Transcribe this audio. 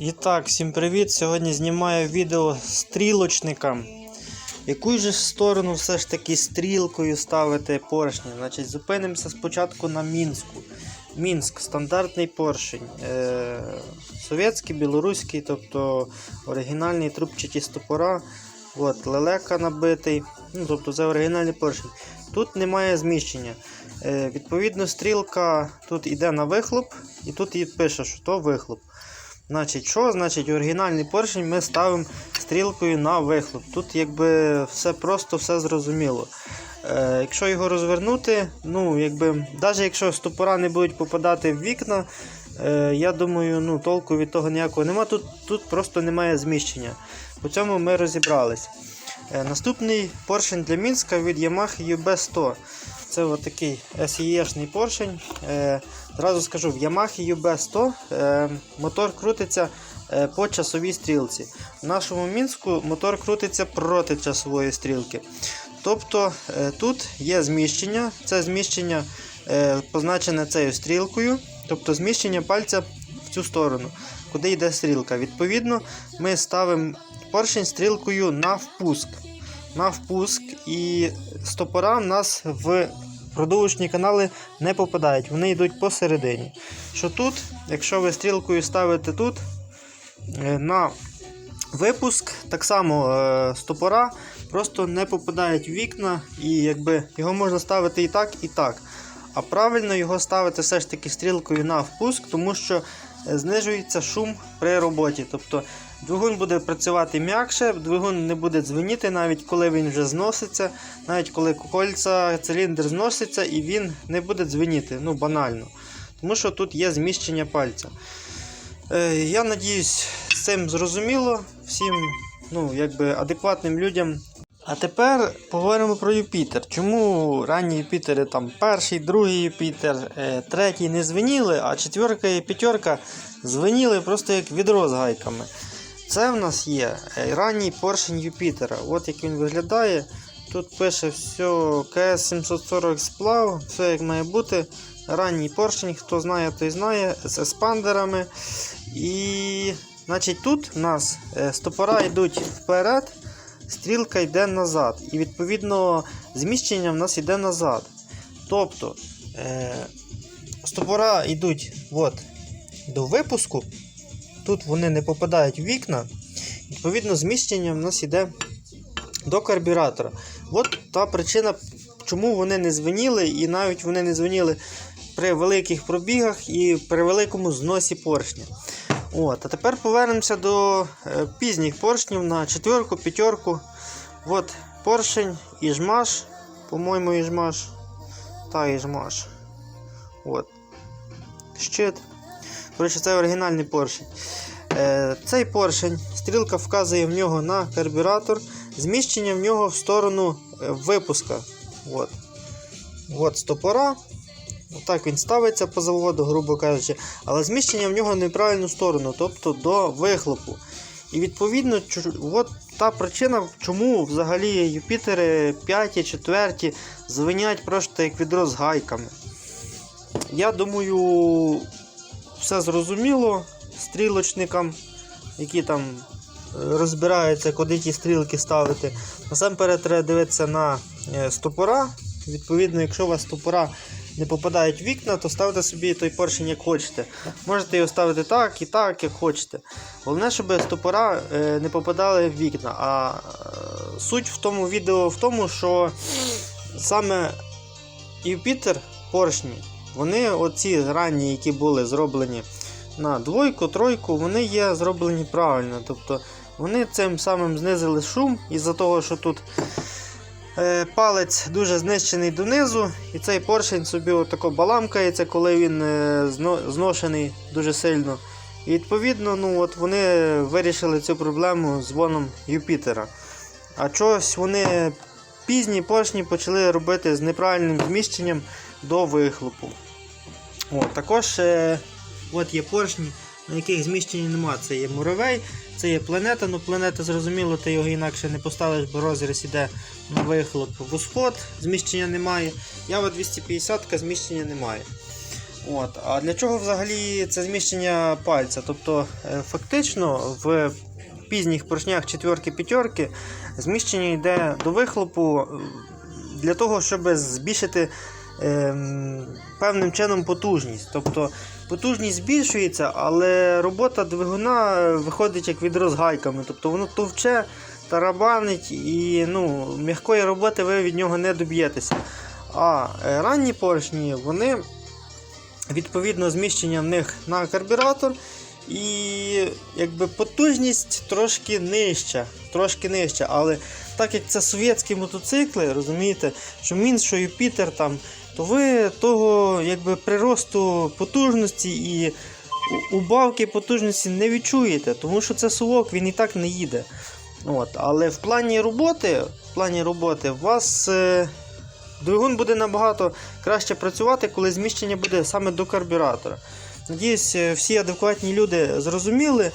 І так, всім привіт! Сьогодні знімаю відео стрілочника. Яку ж сторону все ж таки стрілкою ставити поршні? Значить, зупинимося спочатку на Мінську. Мінськ стандартний поршень. Е- совєтський, білоруський, тобто оригінальний трубчаті стопора. От, лелека набитий. Ну, тобто це оригінальний поршень. Тут немає зміщення. Е- відповідно, стрілка тут йде на вихлоп, і тут пише, що то вихлоп. Значить, що значить оригінальний поршень ми ставимо стрілкою на вихлоп. Тут якби все просто, все зрозуміло. Е, якщо його розвернути, ну якби, навіть якщо стопора не будуть попадати в вікна, е, я думаю, ну, толку від того ніякого нема. Тут, тут просто немає зміщення. По цьому ми розібрались. Е, наступний поршень для Мінська від Yamaha UB100. Це отакий SEE-шний поршень. Е, Зразу скажу, в Yamaha UB100 е, мотор крутиться по часовій стрілці. В нашому мінську мотор крутиться проти часової стрілки. Тобто тут є зміщення, це зміщення позначене цією стрілкою, тобто зміщення пальця в цю сторону, куди йде стрілка. Відповідно, ми ставимо поршень стрілкою на впуск. На впуск і стопора в нас в продовжні канали не попадають, вони йдуть посередині. Що тут, якщо ви стрілкою ставите тут е, на випуск, так само е, стопора просто не попадають в вікна, і якби його можна ставити і так, і так. А правильно його ставити все ж таки стрілкою на впуск, тому що е, знижується шум при роботі. Тобто двигун буде працювати м'якше, двигун не буде дзвеніти, навіть коли він вже зноситься, навіть коли кольця, циліндр зноситься і він не буде дзвеніти, ну банально. Тому що тут є зміщення пальця. Е, я надіюсь, з цим зрозуміло всім ну, якби, адекватним людям. А тепер поговоримо про Юпітер. Чому ранні Юпітери, там перший, другий Юпітер, е, третій не звеніли, а четверка і п'ятерка звеніли просто як відро з гайками. Це в нас є е, ранній поршень Юпітера. От як він виглядає. Тут пише все КС-740 сплав, все як має бути. Ранній поршень, хто знає, той знає, з еспандерами. І значить, тут у нас е, стопора йдуть вперед, стрілка йде назад. І відповідно зміщення в нас йде назад. Тобто е, стопора йдуть от, до випуску. Тут вони не попадають в вікна. Відповідно, зміщення в нас йде до карбюратора. От та причина, чому вони не звеніли, і навіть вони не звеніли при великих пробігах і при великому зносі поршня. От, А тепер повернемося до е, пізніх поршнів на четверку, п'ятерку. От поршень, іжмаш, по-моєму, іжмаш. Та іжмаш. От. Щит. Коротше, це оригінальний поршень. Е, цей поршень, стрілка вказує в нього на карбюратор, зміщення в нього в сторону е, випуска. От. От стопора. Отак він ставиться по заводу, грубо кажучи, але зміщення в нього неправильну сторону, тобто до вихлопу. І відповідно, от та причина, чому взагалі Юпітери 5, 4 звенять просто як відро з гайками. Я думаю, все зрозуміло стрілочникам, які там е, розбираються, куди ті стрілки ставити. Насамперед треба дивитися на е, стопора. Відповідно, якщо у вас стопора не попадають вікна, то ставте собі той поршень як хочете. Можете його ставити так і так, як хочете. Головне, щоб стопора е, не попадали в вікна. А е, суть в тому відео в тому, що саме Юпітер поршні, вони оці ранні, які були зроблені на двойку, тройку, вони є зроблені правильно. Тобто вони цим самим знизили шум із-за того, що тут палець дуже знищений донизу, і цей поршень собі отако баламкається, коли він е, зношений дуже сильно. І відповідно, ну, от вони вирішили цю проблему з воном Юпітера. А чогось вони пізні поршні почали робити з неправильним зміщенням до вихлопу. От, також е, от є поршні, на яких зміщення нема. Це є муравей, це є планета. Ну планета зрозуміло, ти його інакше не поставиш, бо розріз іде на вихлоп в усход, зміщення немає. Ява 250 зміщення немає. От. А для чого взагалі це зміщення пальця? Тобто, е, фактично в пізніх поршнях четверки п'ятерки зміщення йде до вихлопу е, для того, щоб збільшити ем, певним чином потужність. Тобто потужність збільшується, але робота двигуна виходить як відро з гайками. Тобто воно товче, тарабанить і ну, м'якої роботи ви від нього не доб'єтеся. А е, ранні поршні, вони відповідно зміщення в них на карбюратор. І якби потужність трошки нижча, трошки нижча, але так як це совєтські мотоцикли, розумієте, що Мінськ, що Юпітер там, то ви того якби приросту потужності і убавки потужності не відчуєте, тому що це совок, він і так не їде. От, але в плані роботи, в плані роботи, у вас е, двигун буде набагато краще працювати, коли зміщення буде саме до карбюратора. Надіюсь, е, всі адекватні люди зрозуміли.